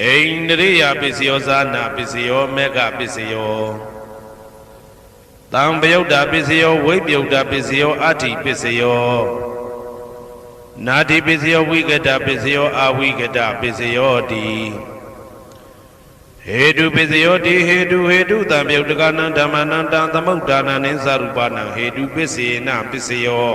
ဣန္ဒြိယပစ္စယောဇာနာပစ္စယောမေဃပစ္စယောတံပယုတ်တာပစ္စယောဝိပယုတ်တာပစ္စယောအဋ္ဌိပစ္စယောနာတိပစ္စယောဝိကတပစ္စယောအဝိကတပစ္စယောတိဟေတုပစ္စယောတိဟေတုဟေတုတံပယုတ်တကနံဓမ္မနံတံသမုဒ္ဒါနံနိသရူပနံဟေတုပစ္စေနပစ္စယော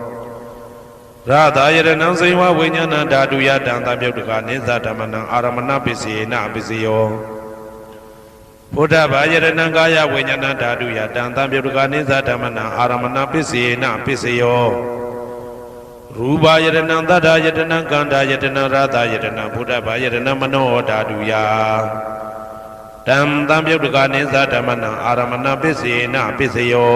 ရသာယရဏံစေဝဝိညာဏဓာတုယတံသံပြုတ်တကနိသဓမ္မနံအာရမဏပစ္စေနပစ္စယောဘုဒ္ဓဘာယရဏံကာယဝိညာဏဓာတုယတံသံပြုတ်တကနိသဓမ္မနံအာရမဏပစ္စေနပစ္စယောရူပယရဏံသတ္တယတနံကန္တာယတနံရသာယတနံဘုဒ္ဓဘာယရဏံမနောဓာတုယတံသံပြုတ်တကနိသဓမ္မနံအာရမဏပစ္စေနပစ္စယော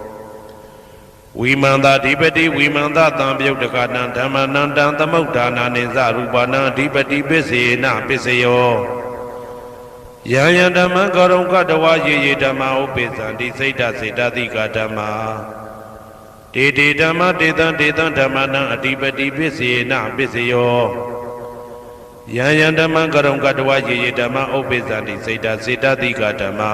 ဝိမန္တာဓိပတိဝိမန္တတံပြုတ်တကနံဓမ္မနံတံသမုဒ္ဒါနာနိသရူပနံအဓိပတိပစ္စေနပစ္စယောယံယံဓမ္မံကောရုံကတဝယေယေဓမ္မဥပိသံတိစိတ်တစေတတိကဓမ္မာတေတေဓမ္မတေတံတေတံဓမ္မနံအဓိပတိပစ္စေနပစ္စယောယံယံဓမ္မံကောရုံကတဝယေယေဓမ္မဥပိသံတိစိတ်တစေတတိကဓမ္မာ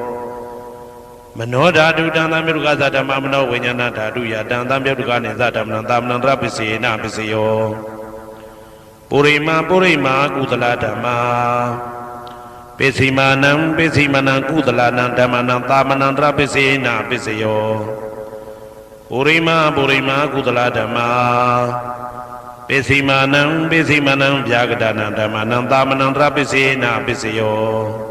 မနောဓာတုတံသံမြုကသဓမ္မမနောဝိညာဏဓာတုယတံသံမြုကနေသဓမ္မနံသာမဏံတရပစ္စေနပစ္စယောပုရိမာပုရိမာကုသလဓမ္မာပိစီမာနံပိစီမနံကုသလနံဓမ္မနံသာမဏံတရပစ္စေနပစ္စယောပုရိမာပုရိမာကုသလဓမ္မာပိစီမာနံပိစီမနံဗျာကတနံဓမ္မနံသာမဏံတရပစ္စေနပစ္စယော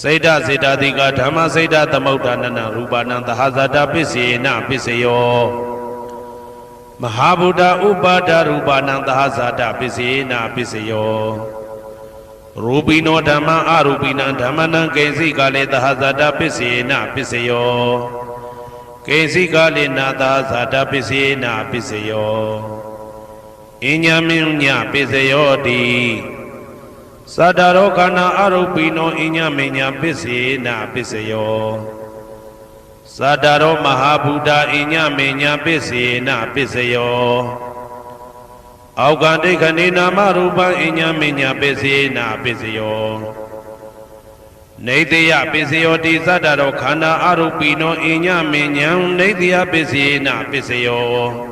စေတစေတတိကဓမ္မစေတသမုဋ္ဌာနနရူပနံသဟဇာတပစ္စေနပစ္စယောမဟာဗုဒ္ဓဥပါဒရူပနံသဟဇာတပစ္စေနပစ္စယောရူပိနောဓမ္မအရူပိနံဓမ္မနံကိဉ္စိကလေသဟဇာတပစ္စေနပစ္စယောကိဉ္စီကာလိနာသာဇာတပစ္စေနာပစ္စယောအညမင်းညပစ္စယောတိ သတ္တရောခန္ဓာအရုပိနောအညမင်းညပစ္စေနာပစ္စယောသတ္တရောမဟာဗုဒ္ဓအညမင်းညပစ္စေနာပစ္စယောအောက်ကဒိဋ္ဌနေနာမရူပံအညမင်းညပစ္စေနာပစ္စယောနေတယပစ္စယောတိသတ္တရောခန္ဓာအရုပိနောအညမဉ္ဉံနေတယပစ္စယေနပစ္စယော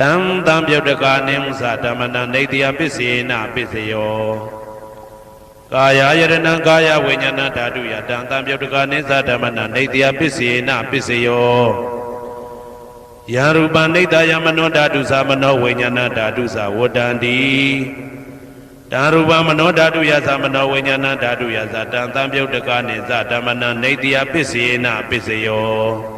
တံတံပြုတ်တကာနိမသဓမ္မနံနေတယပစ္စေနပစ္စယောကာယယရဏံကာယဝိညာဏဓာတုယတံတံပြုတ်တကာနိသဓမ္မနံနေတယပစ္စေနပစ္စယောယရူပနိတယမနောဓာတုသမနောဝိညာဏဓာတုသဝတ္တန္တိတံရူပမနောဓာတုယသမနောဝိညာဏဓာတုယသတံတံပြုတ်တကာနိသဓမ္မနံနေတယပစ္စေနပစ္စယော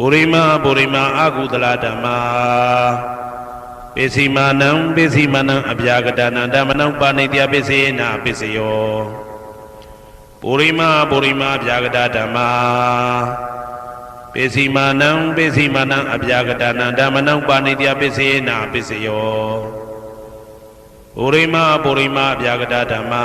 ပုရိမာပုရိမာအာကုသလဓမ္မာပိစိမာနံပိစိမာနံအပြာကတနာဓမ္မနံဥပနိတယပစ္စေနပစ္စယောပုရိမာပုရိမာဗျာကတာဓမ္မာပိစိမာနံပိစိမာနံအဗျာကတာနံဓမ္မနံပါဏိတယပစ္စေနာပစ္စယောပုရိမာပုရိမာဗျာကတာဓမ္မာ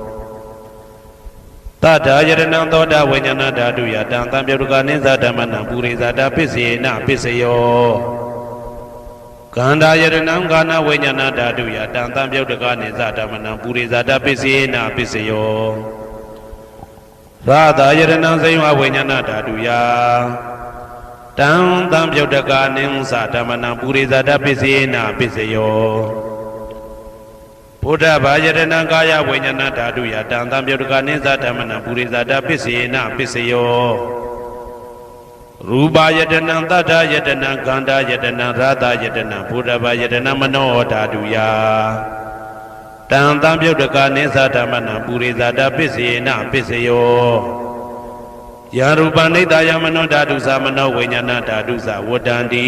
တထာယရဏံသောတာဝိညာဏဓာတုယတံတံပြုတ်တကနိသဓမ္မနံပုရိသတာပစ္စေနပစ္စယောကန္တာယရဏံကာနဝိညာဏဓာတုယတံတံပြုတ်တကနိသဓမ္မနံပုရိသတာပစ္စေနပစ္စယောရာသာယရဏံစိယဝိညာဏဓာတုယတံတံပြုတ်တကာနိသဓမ္မနံပုရိသတပစ္စေနပစ္စယော ဘုဒ္ဓဘာယရဏံကာယဝိညာဏဓာတုယတံတံပြုတ်တကာနိသဓမ္မနံပုရိသတပစ္စေနပစ္စယောရူပယတနံတတ္ထယတနံခန္ဓာယတနံရာသယတနံဘုဒ္ဓဘာယတနံမနောဓာတုယတံတံပြုတ်တကာနိသဓမ္မနံပုရိသတပစ္စေနပစ္စယောယာရူပနိတယမနောဓာတုသမနောဝိညာဏဓာတုသဝတ္တန္တိ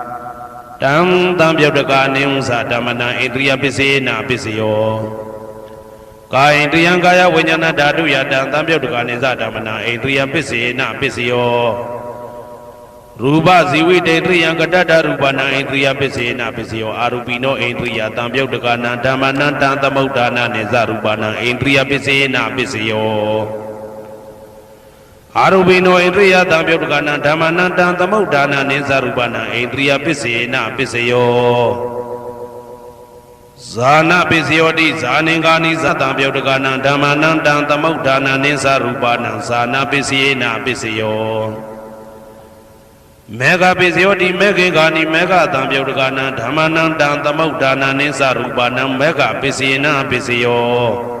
တံတံပြုတ်တကနိဥ္စဓမ္မနံဣန္ဒရိယပစ္စေနပစ္စယောကာယိန္ဒရိယံကာယဝိညာဏဓာတုယတံတံပြုတ်တကနိသဓမ္မနံဣန္ဒရိယပစ္စေနပစ္စယောရူပဇီဝိတေတရိယံကတတ္တရူပနာဣန္ဒရိယပစ္စေနပစ္စယောအာရူပိနောဣန္ဒရိယတံပြုတ်တကနံဓမ္မနံတံသမုဋ္ဌာနာနိဇရူပနာဣန္ဒရိယပစ္စေနပစ္စယော အာရူပိနောဣန္ဒရိယတံပြုတ်တကနံဓမ္မနံတံသမုဋ္ဌာနာနိဇရူပနာဣန္ဒရိယပစ္စေနပစ္စယောဇာနာပစ္စယောတိဇာနေကာနိသတံပြုတ်တကနံဓမ္မနံတံသမုဋ္ဌာနာနိဇရူပနာဇာနာပစ္စယေနပစ္စယောမေဃပိစယောတိမေခေကာနိမေဃတံပြုတ်တကနံဓမ္မနံတံသမုဋ္ဌာနာနိသရူပနံမေဃပိစေနပိစယော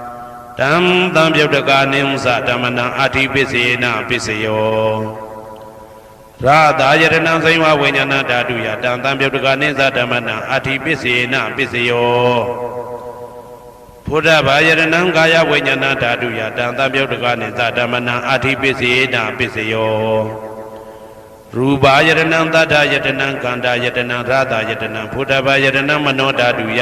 တံတံပြုတ်တကနိသဓမ္မနံအာတိပစ္စယေနာပစ္စယောရာသာယရဏံစိဝဝိညာဏဓာတုယတံတံပြုတ်တကနိသဓမ္မနံအာတိပစ္စယေနာပစ္စယောဘုဒ္ဓဘာယရဏံကာယဝိညာဏဓာတုယတံတံပြုတ်တကနိသဓမ္မနံအာတိပစ္စယေနာပစ္စယောရူပါယရဏံတတ္ထယတနံကန္တာယတနံရာသာယတနံဘုဒ္ဓဘာယရဏံမနောဓာတုယ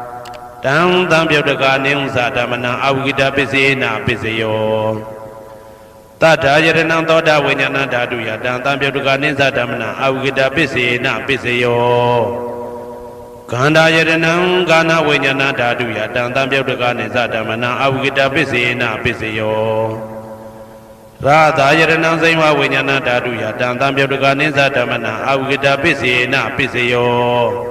တံတံပြုတ်တကနိဥ္စာဓမ္မနံအဝိကတပစ္စေနာပစ္စယောတတ္ထာယရဏံသောတာဝိညာဏဓာတုယတံတံပြုတ်တကနိဥ္စာဓမ္မနံအဝိကတပစ္စေနာပစ္စယောခန္ဓာယရဏံကာနဝိညာဏဓာတုယတံတံပြုတ်တကနိဥ္စာဓမ္မနံအဝိကတပစ္စေနာပစ္စယောရာသာယရဏံစိမ္ဝဝိညာဏဓာတုယတံတံပြုတ်တကနိဥ္စာဓမ္မနံအဝိကတပစ္စေနာပစ္စယော